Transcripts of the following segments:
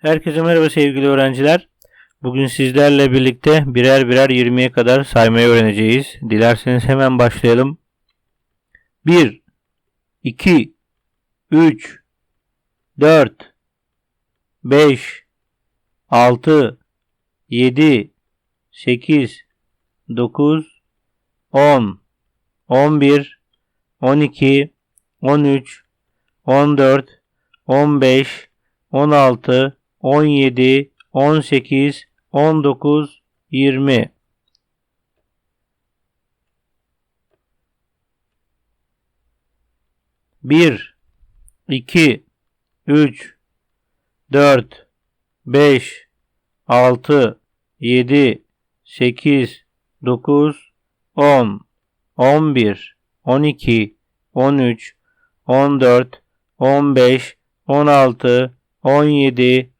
Herkese merhaba sevgili öğrenciler. Bugün sizlerle birlikte birer birer 20'ye kadar saymayı öğreneceğiz. Dilerseniz hemen başlayalım. 1 2 3 4 5 6 7 8 9 10 11 12 13 14 15 16 17 18 19 20 1 2 3 4 5 6 7 8 9 10 11 12 13 14 15 16 17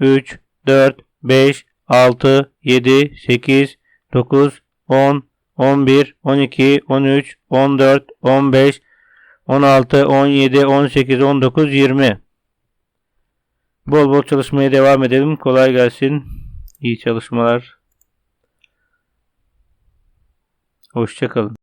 3 4 5 6 7 8 9 10 11 12 13 14 15 16 17 18 19 20 Bol bol çalışmaya devam edelim. Kolay gelsin. İyi çalışmalar. Hoşçakalın.